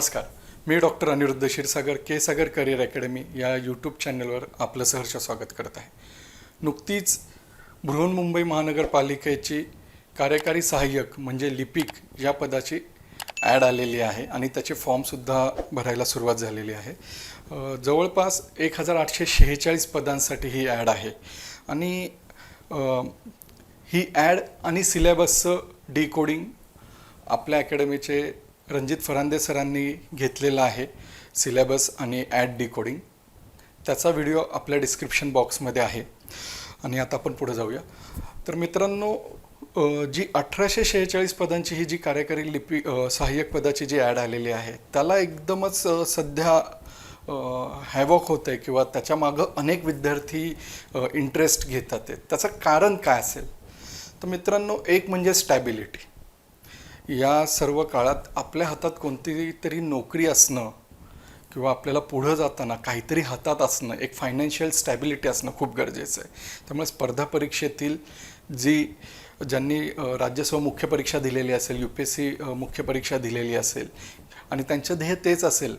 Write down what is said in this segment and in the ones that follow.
नमस्कार. मी doctor Anirudh Kshirsagar K Sagar career academy या YouTube चॅनलवर आपलं सहर्ष स्वागत करत आहे. नुकतीच बृहन्मुंबई महानगरपालिकेची कार्यकारी सहाय्यक म्हणजे लिपिक या पदाची ॲड आलेली आहे आणि त्याचे फॉर्मसुद्धा भरायला सुरुवात झालेली आहे. जवळपास एक हजार आठशे शेहेचाळीस पदांसाठी ही ॲड आहे. आणि ही ॲड आणि सिलेबसचं डिकोडिंग आपल्या अकॅडमीचे रणजित फरांदे सरांनी घेतलेला आहे सिलेबस आणि ॲड डिकोडिंग. त्याचा व्हिडिओ आपल्या डिस्क्रिप्शन बॉक्समध्ये आहे आणि आता आपण पुढे जाऊया. तर मित्रांनो जी अठराशे शेहेचाळीस पदांची ही जी कार्यकारी लिपी सहाय्यक पदाची जी ॲड आलेली आहे त्याला एकदमच सध्या हॅवॉक होत आहे किंवा त्याच्यामागं अनेक विद्यार्थी इंटरेस्ट घेतात आहेत त्याचं कारण काय असेल? तर मित्रांनो एक म्हणजे स्टॅबिलिटी या सर्व काळात आपल्या हातात कोणती तरी नोकरी असणं किंवा आपल्याला पुढं जाताना काहीतरी हातात असणं एक फायनान्शियल स्टॅबिलिटी असणं खूप गरजेचं आहे. त्यामुळे स्पर्धा परीक्षेतील जी ज्यांनी राज्यसभा मुख्य परीक्षा दिलेली असेल यू पी एस सी मुख्य परीक्षा दिलेली असेल आणि त्यांचं ध्येय तेच असेल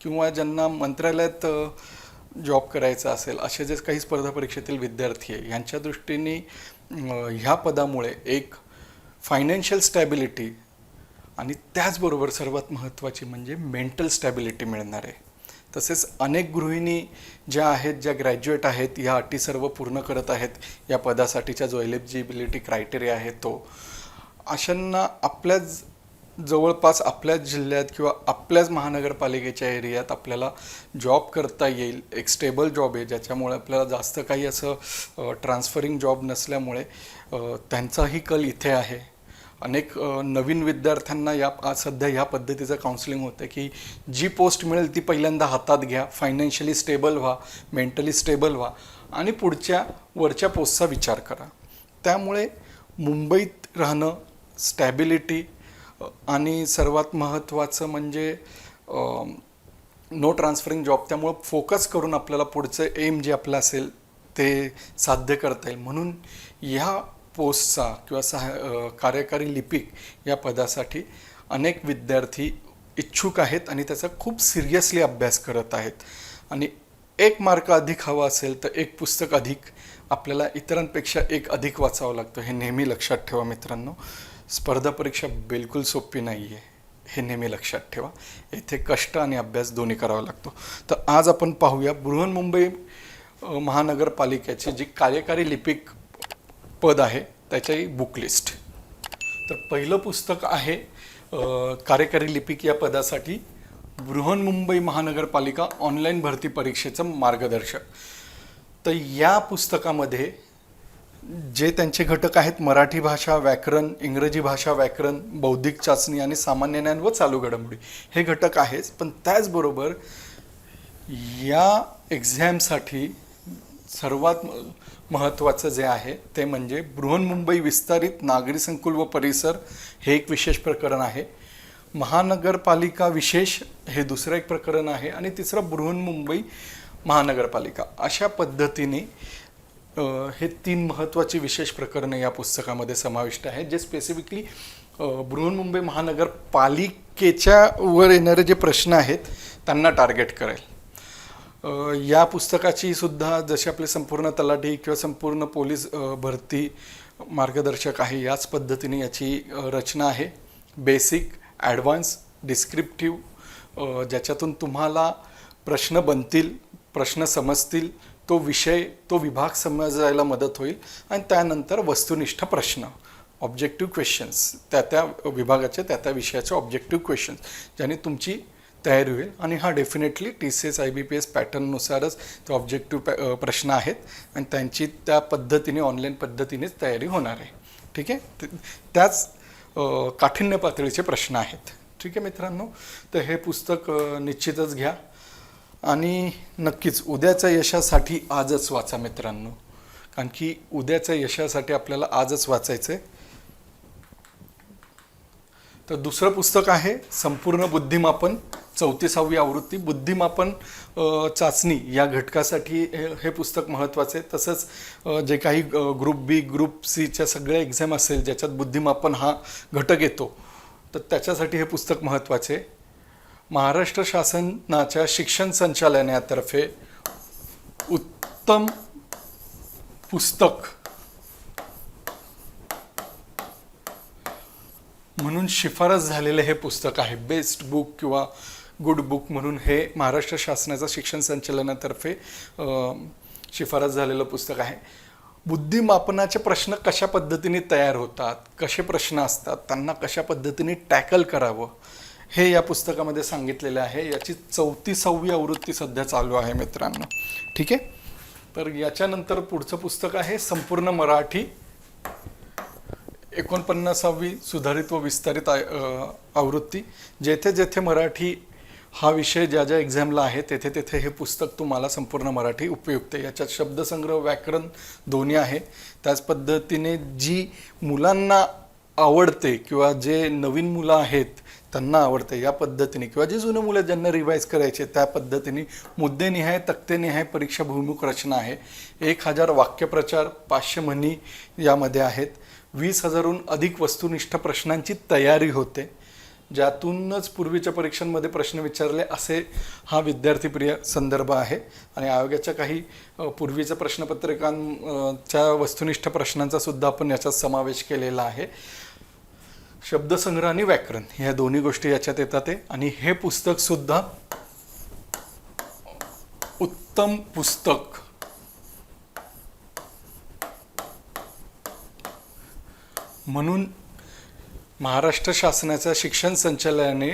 किंवा ज्यांना मंत्रालयात जॉब करायचा असेल असे जे काही स्पर्धा परीक्षेतील विद्यार्थी आहे यांच्या दृष्टीने ह्या पदामुळे एक फायनान्शियल स्टॅबिलिटी आणि त्याचबरोबर सर्वात महत्त्वाची म्हणजे मेंटल स्टॅबिलिटी मिळणार आहे. तसेच अनेक गृहिणी ज्या आहेत ज्या ग्रॅज्युएट आहेत या अटी सर्व पूर्ण करत आहेत या पदासाठीच्या जो एलिजिबिलिटी क्रायटेरिया आहे तो. अशांना आपल्याच जवळपास आपल्याच जिल्ह्यात किंवा आपल्याच महानगरपालिकेच्या एरियात आपल्याला जॉब करता येईल. एक स्टेबल जॉब आहे ज्याच्यामुळे आपल्याला जास्त काही असं ट्रान्सफरिंग जॉब नसल्यामुळे त्यांचाही कल इथे आहे. अनेक नवीन विद्यार्थ्यांना या सध्या ह्या पद्धतीचं काउन्सिलिंग होतं की जी पोस्ट मिळेल ती पहिल्यांदा हातात घ्या फायनान्शियली स्टेबल व्हा मेंटली स्टेबल व्हा आणि पुढच्या वरच्या पोस्टचा विचार करा. त्यामुळे मुंबईत राहणं स्टॅबिलिटी आणि सर्वात महत्त्वाचं म्हणजे नो ट्रान्सफरिंग जॉब त्यामुळं फोकस करून आपल्याला पुढचं एम जे आपलं असेल ते साध्य करता येईल. म्हणून ह्या पोस्टचा किंवा सहा कार्यकारी लिपिक या पदासाठी अनेक विद्यार्थी इच्छुक आहेत आणि त्याचा खूप सिरियसली अभ्यास करत आहेत. आणि एक मार्क अधिक हवा असेल तर एक पुस्तक अधिक आपल्याला इतरांपेक्षा एक अधिक वाचावं लागतं हे नेहमी लक्षात ठेवा मित्रांनो. स्पर्धा परीक्षा बिलकुल सोपी नाही आहे हे नेहमी लक्षात ठेवा. येथे कष्ट आणि अभ्यास दोन्ही करावा लागतो. तर आज आपण पाहूया बृहन्मुंबई अ, महानगरपालिकेची जी कार्यकारी लिपिक पद आहे त्याची बुक लिस्ट तर पहिलं पुस्तक आहे कार्यकारी लिपिक या पदासाठी बृहन्मुंबई महानगरपालिका ऑनलाईन भरती परीक्षेचं मार्गदर्शक. तर या पुस्तकामध्ये जे त्यांचे घटक आहेत मराठी भाषा व्याकरण इंग्रजी भाषा व्याकरण बौद्धिक चाचणी आणि सामान्य ज्ञान व चालू घडामोडी हे घटक आहेच. पण त्याचबरोबर या एक्झामसाठी सर्वात महत्त्वाचं जे आहे ते म्हणजे बृहन्मुंबई विस्तारित नागरी संकुल व परिसर हे एक विशेष प्रकरण आहे. महानगरपालिका विशेष हे दुसरं एक प्रकरण आहे आणि तिसरं बृहन्मुंबई महानगरपालिका. अशा पद्धतीने हे तीन महत्त्वाची विशेष प्रकरणं या पुस्तकामध्ये समाविष्ट आहेत जे स्पेसिफिकली बृहन्मुंबई महानगरपालिकेच्या वर येणारे जे प्रश्न आहेत त्यांना टार्गेट करेल. या पुस्तकाची सुद्धा जशी आपले संपूर्ण तलाठी किंवा संपूर्ण पोलीस भरती मार्गदर्शक आहे याच पद्धतीने याची रचना आहे. बेसिक ॲडव्हान्स डिस्क्रिप्टिव्ह ज्याच्यातून तुम्हाला प्रश्न बनतील प्रश्न समजतील तो विषय तो विभाग समजायला मदत होईल आणि त्यानंतर वस्तुनिष्ठ प्रश्न ऑब्जेक्टिव्ह क्वेश्चन्स त्या त्या विभागाचे त्या त्या विषयाचे ऑब्जेक्टिव्ह क्वेश्चन्स ज्याने तुमची तयारी होईल. आणि हा definitely T C S I B P S पॅटर्ननुसारच ते ऑब्जेक्टिव्ह प्रश्न आहेत. आणि त्यांची त्या पद्धतीने ऑनलाईन पद्धतीनेच तयारी होणार आहे. ठीक आहे? त्याच काठिण्य पातळीचे प्रश्न आहेत. ठीक आहे मित्रांनो? तर हे पुस्तक निश्चितच घ्या. आणि नक्कीच उद्याच्या यशासाठी आजच वाचा मित्रांनो. कारण की उद्याच्या यशासाठी आपल्याला आजच वाचायचं आहे तर दुसरं पुस्तक आहे संपूर्ण बुद्धिमापन चौतीसावी आवृत्ती. बुद्धिमापन चाचणी या घटकासाठी हे हे पुस्तक महत्त्वाचं आहे तसंच जे काही ग्रुप बी ग्रुप सीच्या सगळ्या एक्झाम असेल ज्याच्यात बुद्धिमापन हा घटक येतो तर त्याच्यासाठी हे पुस्तक महत्त्वाचे आहे महाराष्ट्र शासनाच्या शिक्षण संचालनातर्फे उत्तम पुस्तक म्हणून शिफारस झालेलं हे पुस्तक आहे. बेस्ट बुक किंवा गुड बुक म्हणून हे महाराष्ट्र शासनाचं शिक्षण संचालनातर्फे शिफारस झालेलं पुस्तक आहे. बुद्धिमापनाचे प्रश्न कशा पद्धतीने तयार होतात कसे प्रश्न असतात त्यांना कशा पद्धतीने टॅकल करावं हे या पुस्तकामध्ये सांगितलेलं आहे. याची चौतीसावी आवृत्ती सध्या चालू आहे मित्रांनो. ठीक आहे? तर याच्यानंतर पुढचं पुस्तक आहे संपूर्ण मराठी एकोणपन्नासावी सुधारित व विस्तारित आवृत्ती. जेथे जेथे मराठी हा विषय ज्या ज्या एक्झामला आहे तेथे तेथे हे पुस्तक तुम्हाला संपूर्ण मराठी उपयुक्त आहे. याच्यात शब्दसंग्रह व्याकरण दोन्ही आहे. त्याच पद्धतीने जी मुलांना आवडते किंवा जे नवीन मुलं आहेत त्यांना आवडते या पद्धतीने किंवा जे जुने मुलं ज्यांना रिवाईज करायचे त्या पद्धतीने मुद्देनिहाय तक्तेनिहाय परीक्षा भूमिमुख रचना आहे. एक हजार वाक्यप्रचार पाचशे म्हणी यामध्ये आहेत. वीस हजारहून अधिक वस्तुनिष्ठ प्रश्नांची तयारी होते ज्यातूनच पूर्वीच्या परीक्षांमध्ये प्रश्न विचारले असे हा विद्यार्थीप्रिय संदर्भ आहे. आणि आयोगाच्या काही पूर्वीच्या प्रश्नपत्रिकांच्या वस्तुनिष्ठ प्रश्नांचा सुद्धा आपण याच्यात समावेश केलेला आहे. शब्दसंग्रह आणि व्याकरण ह्या दोन्ही गोष्टी याच्यात येतात आहे आणि हे पुस्तकसुद्धा उत्तम पुस्तक म्हणून महाराष्ट्र शासनाच्या शिक्षण संचालयाने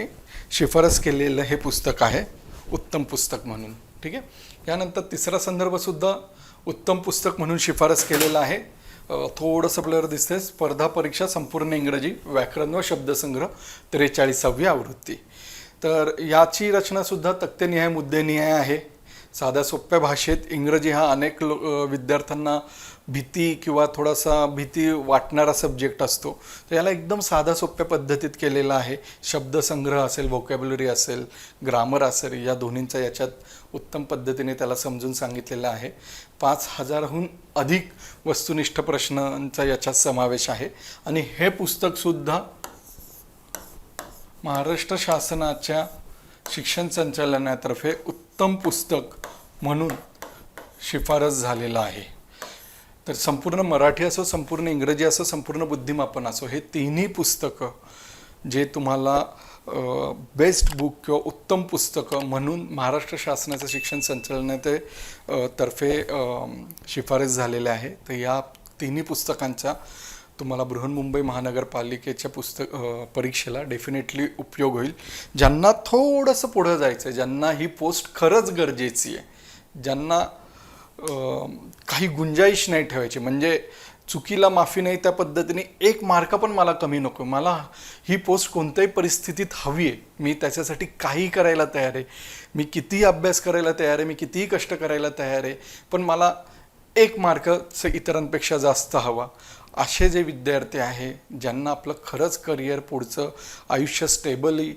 शिफारस केलेलं हे पुस्तक आहे उत्तम पुस्तक म्हणून. ठीक आहे? यानंतर तिसरा संदर्भसुद्धा उत्तम पुस्तक म्हणून शिफारस केलेला आहे. थोडंसं आपल्याला दिसतंय. स्पर्धा परीक्षा संपूर्ण इंग्रजी व्याकरण व शब्दसंग्रह त्रेचाळीसावी आवृत्ती. तर याची रचनासुद्धा तक्तेनिहाय मुद्देनिहाय आहे. साध्या सोप्या भाषेत इंग्रजी हा अनेक लो विद्यार्थ्यांना भीती किंवा थोडासा भीती वाटणारा सब्जेक्ट असतो. तर याला एकदम साध्या सोप्या पद्धतीत केलेला आहे. शब्दसंग्रह असेल व्होकॅब्युलरी असेल ग्रामर असेल या दोन्हींचा याच्यात उत्तम पद्धतीने त्याला समजून सांगितलेलं आहे. पाच हजारहून अधिक वस्तुनिष्ठ प्रश्नांचा याच्यात समावेश आहे. आणि हे पुस्तकसुद्धा महाराष्ट्र शासनाच्या शिक्षण संचालनातर्फे उत्तम पुस्तक म्हणून शिफारस झालेला आहे. तर संपूर्ण मराठी असो संपूर्ण इंग्रजी असो संपूर्ण बुद्धिमापन असो हे तिन्ही पुस्तकं जे तुम्हाला बेस्ट बुक किंवा उत्तम पुस्तकं म्हणून महाराष्ट्र शासनाचं शिक्षण संचालनात तर्फे शिफारस झालेल्या आहे. तर या तिन्ही पुस्तकांचा तुम्हाला बृहन्मुंबई महानगरपालिकेच्या पुस्तक परीक्षेला डेफिनेटली उपयोग होईल. ज्यांना थोडंसं पुढं जायचं आहे ज्यांना ही पोस्ट खरंच गरजेची आहे ज्यांना काही गुंजाईश नाही ठेवायची. म्हणजे चुकीला माफी नाही त्या पद्धतीने एक मार्क पण मला कमी नको. मला ही पोस्ट कोणत्याही परिस्थितीत हवी आहे. मी त्याच्यासाठी काही करायला तयार आहे. मी कितीही अभ्यास करायला तयार आहे. मी कितीही कष्ट करायला तयार आहे. पण मला एक मार्क इतरांपेक्षा जास्त हवा. असे जे विद्यार्थी आहे ज्यांना आपलं खरंच करिअर पुढचं आयुष्य स्टेबली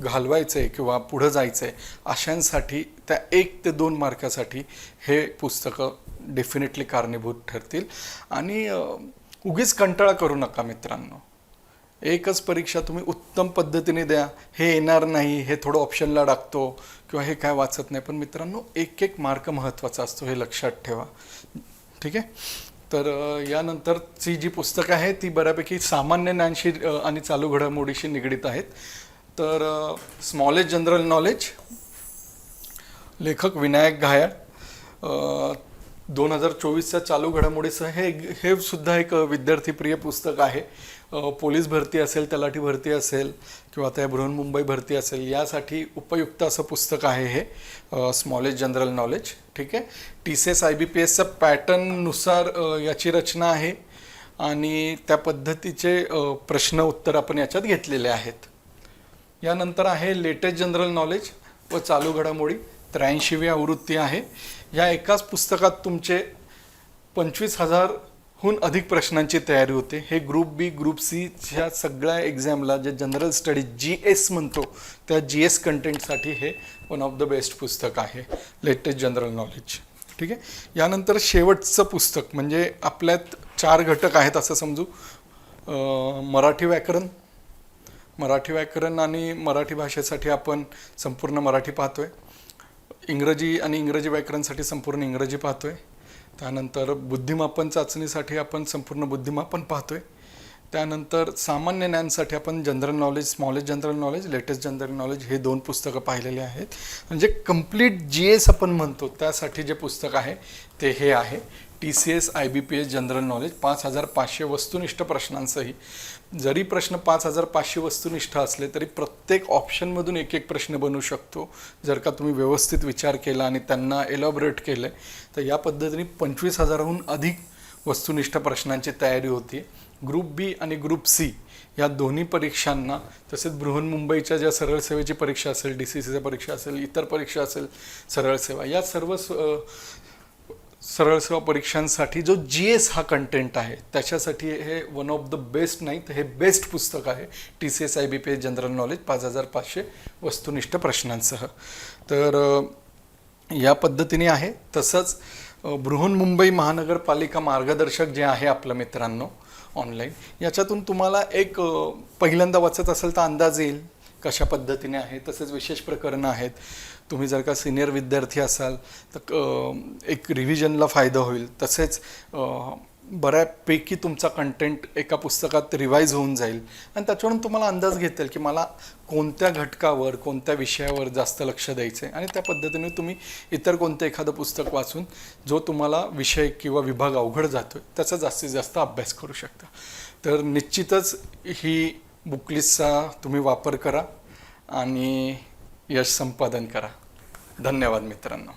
घालवायचं आहे किंवा पुढं जायचं आहे अशांसाठी त्या एक ते दोन मार्कासाठी हे पुस्तकं डेफिनेटली कारणीभूत ठरतील. आणि उगीच कंटाळा करू नका मित्रांनो. एकच परीक्षा तुम्ही उत्तम पद्धतीने द्या. हे येणार नाही हे थोडं ऑप्शनला टाकतो किंवा हे काय वाचत नाही. पण मित्रांनो एक एक मार्क महत्त्वाचा असतो हे लक्षात ठेवा. ठीक आहे? तर यानंतरची जी पुस्तकं आहेत ती बऱ्यापैकी सामान्य ज्ञानशी आणि चालू घडामोडीशी निगडीत आहेत. तर स्मॉलेज जनरल नॉलेज लेखक विनायक घायाळ दोन हजार चोवीसच्या चालू घडामोडीचं हे हे सुद्धा एक विद्यार्थीप्रिय पुस्तक आहे. पोलीस भरती असेल तलाठी भरती असेल किंवा त्या बृहन्मुंबई भरती असेल यासाठी उपयुक्त असं पुस्तक आहे हे स्मॉलेज जनरल नॉलेज ठीक आहे? T C S I B P एसच्या पॅटर्ननुसार याची रचना आहे. आणि त्या पद्धतीचे प्रश्न उत्तर आपण याच्यात घेतलेले आहेत. यानंतर आहे लेटेस्ट जनरल नॉलेज व चालू घडामोडी. त्र्याऐंशीवी आवृत्ती आहे. या एकाच पुस्तकात तुमचे पंचवीस हजारहून अधिक प्रश्नांची तयारी होते. हे ग्रुप बी ग्रुप सीच्या सगळ्या एक्झामला जे जनरल स्टडी जी एस म्हणतो त्या जी एस कंटेंटसाठी हे वन ऑफ द बेस्ट पुस्तक आहे. लेटेस्ट जनरल नॉलेज ठीक आहे? यानंतर शेवटचं पुस्तक म्हणजे आपल्यात चार घटक आहेत असं समजू. मराठी व्याकरण मराठी व्याकरण आणि मराठी भाषेसाठी आपण संपूर्ण मराठी पाहतोय. इंग्रजी आणि इंग्रजी व्याकरणसाठी संपूर्ण इंग्रजी पाहतोय. त्यानंतर बुद्धिमापन चाचणीसाठी आपण संपूर्ण बुद्धिमापन पाहतोय. त्यानंतर सामान्य ज्ञानसाठी आपण general knowledge smallest general knowledge latest general knowledge हे दोन पुस्तकं पाहिलेले आहेत. म्हणजे कंप्लीट जी एस आपण म्हणतो त्यासाठी जे पुस्तक आहे ते हे आहे. T C S I B P S general knowledge पाच हजार पाचशे वस्तुनिष्ठ प्रश्नांसही. जरी प्रश्न पाच हजार पाचशे वस्तुनिष्ठ असले तरी प्रत्येक ऑप्शनमधून एक एक प्रश्न बनू शकतो. जर का तुम्ही व्यवस्थित विचार केला आणि त्यांना एलॉबरेट केलं तर या पद्धतीने पंचवीस हजाराहून अधिक वस्तुनिष्ठ प्रश्नांची तयारी होती ग्रुप बी आणि ग्रुप सी या दोन्ही परीक्षांना तसेच बृहन्मुंबईच्या ज्या सरळ सेवेची परीक्षा असेल डी सी सीच्या परीक्षा असेल इतर परीक्षा असेल सरळ सेवा या सर्व सरळ सेवा परीक्षांसाठी जो जी एस हा कंटेंट आहे त्याच्यासाठी हे वन ऑफ द बेस्ट नाही तर हे बेस्ट पुस्तक आहे. T C S I B P S general knowledge पाच हजार पाचशे वस्तुनिष्ठ प्रश्नांसह. तर या पद्धतीने आहे. तसंच बृहन्मुंबई महानगरपालिका मार्गदर्शक जे आहे आपलं मित्रांनो ऑनलाईन याच्यातून तुम्हाला एक पहिल्यांदा वाचत असेल तर अंदाज येईल. कशा पद्धतीने आहे तसेच विशेष प्रकरणं आहेत. तुम्ही जर का सिनियर विद्यार्थी असाल तर एक रिव्हिजनला फायदा होईल. तसेच बऱ्यापैकी तुमचा कंटेंट एका पुस्तकात रिवाईज होऊन जाईल. आणि त्याच्यावरून तुम्हाला अंदाज घेता येईल की मला कोणत्या घटकावर कोणत्या विषयावर जास्त लक्ष द्यायचं आहे आणि त्या पद्धतीने तुम्ही इतर कोणतं एखादं पुस्तक वाचून जो तुम्हाला विषय किंवा विभाग अवघड जातो आहे त्याचा जास्तीत जास्त अभ्यास करू शकता. तर निश्चितच ही बुकलिस्टचा तुम्ही वापर करा आणि यश संपादन करा. धन्यवाद मित्रांनो.